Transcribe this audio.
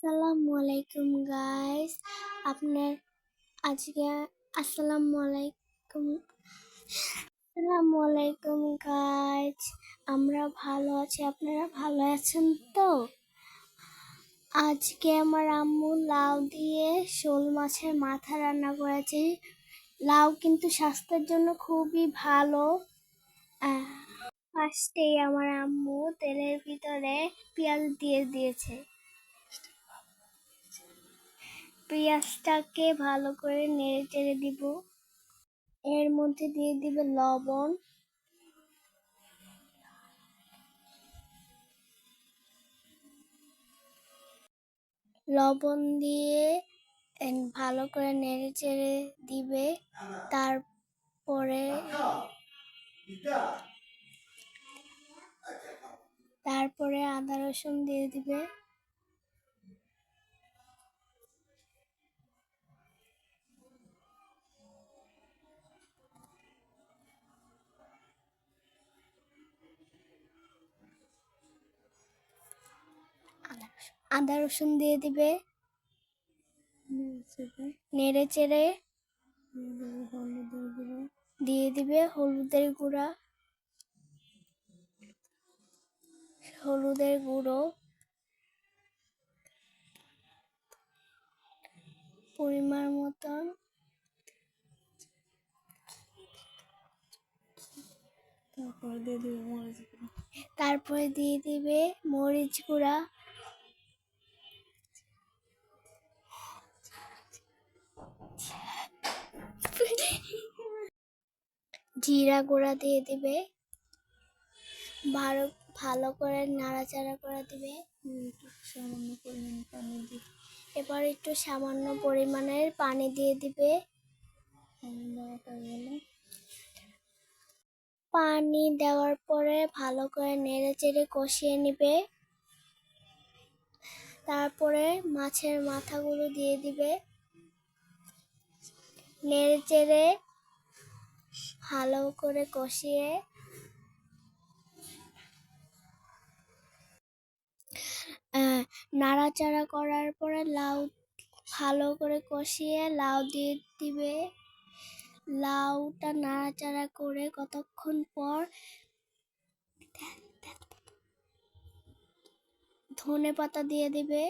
আসসালামু আলাইকুম গাইস আপনার আজকে আসসালামু আলাইকুম। আসসালামু আলাইকুম গাইস আমরা ভালো আছি, আপনারা ভালো আছেন তো? আজকে আমার আম্মু লাউ দিয়ে শোল মাছের মাথা রান্না করেছে। লাউ কিন্তু স্বাস্থ্যের জন্য খুবই ভালো। ফার্স্টেই আমার আম্মু তেলের ভিতরে পেঁয়াজ দিয়ে দিয়েছে। পেঁয়াজটাকে ভালো করে নেড়ে চেড়ে দিব। এর মধ্যে দিয়ে দিবে লবণ। লবণ দিয়ে ভালো করে নেড়ে চেড়ে দিবে। তারপরে তারপরে আদা রসুন দিয়ে দিবে। আদা রসুন দিয়ে দিবে। নেড়ে চেড়ে দিয়ে দিবে হলুদের গুঁড়া। হলুদের গুঁড়ো। পরিমাণ মতন। তারপরে দিয়ে দিবে মরিচ গুঁড়ো। তারপরে দিয়ে দিবে মরিচ গুঁড়া। জিরা গুঁড়া দিয়ে দিবে। ভালো ভালো করে নাড়াচাড়া করে দিবে। সামান্য পরিমাণ পানি দিবে এবার একটু সামান্য পরিমাণের পানি দিয়ে দিবে। পানি দেওয়ার পরে ভালো করে নেড়ে চেড়ে কষিয়ে নিবে। তারপরে মাছের মাথাগুলো দিয়ে দিবে। নেড়ে চেড়ে ভালো করে কষিয়ে নাড়াচাড়া করার পরে লাউ ভালো করে কষিয়ে লাউ দিয়ে দিবে। লাউটা নাড়াচাড়া করে কতক্ষণ পর ধনে পাতা দিয়ে দিবে।